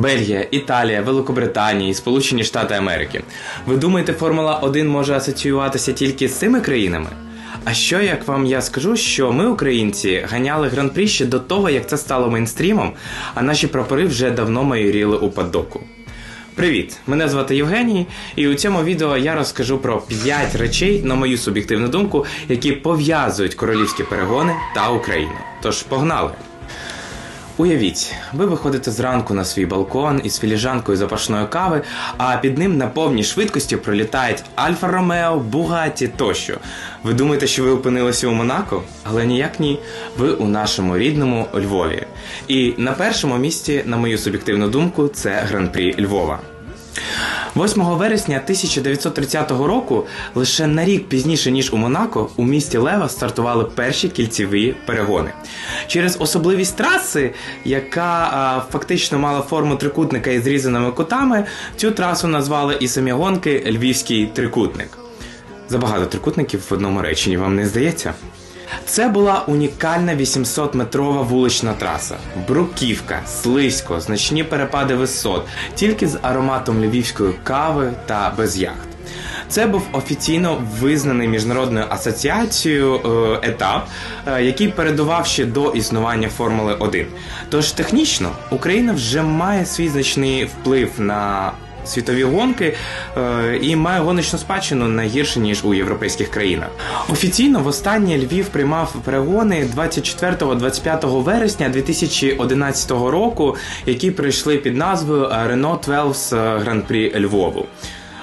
Бельгія, Італія, Великобританія і Сполучені Штати Америки. Ви думаєте, Формула 1 може асоціюватися тільки з цими країнами? А що як вам я скажу, що ми, українці, ганяли гран-прі ще до того, як це стало мейнстрімом, а наші прапори вже давно майоріли у паддоку. Привіт! Мене звати Євгеній, і у цьому відео я розкажу про 5 речей, на мою суб'єктивну думку, які пов'язують королівські перегони та Україну. Тож погнали! Уявіть, ви виходите зранку на свій балкон із філіжанкою запашної кави, а під ним на повній швидкості пролітають Альфа Ромео, Бугаті тощо. Ви думаєте, що ви опинилися у Монако? Але ніяк ні. Ви у нашому рідному Львові. І на першому місці, на мою суб'єктивну думку, це Гран-прі Львова. 8 вересня 1930 року, лише на рік пізніше ніж у Монако, у місті Лева стартували перші кільцеві перегони. Через особливість траси, яка а, фактично мала форму трикутника із зрізаними кутами, цю трасу назвали і самі гонки Львівський трикутник. Забагато трикутників в одному реченні, вам не здається? Це була унікальна 800-метрова вулична траса. Бруківка, слизько, значні перепади висот, тільки з ароматом львівської кави та без яхт. Це був офіційно визнаний міжнародною асоціацією е, етап, е, який передував ще до існування Формули 1. Тож технічно Україна вже має свій значний вплив на світові гонки е, і має гоночну спадщину не гірше ніж у європейських країнах. Офіційно востаннє Львів приймав перегони 24-25 вересня 2011 року, які прийшли під назвою Renault 12 Grand-Prix Львову.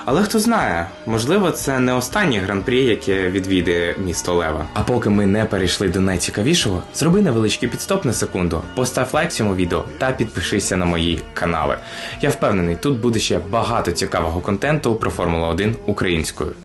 Але хто знає, можливо, це не останнє гран-прі, яке відвідає місто Лева. А поки ми не перейшли до найцікавішого, зроби невеличкий підстоп на секунду, постав лайк цьому відео та підпишися на мої канали. Я впевнений, тут буде ще багато цікавого контенту про Формулу 1 українською.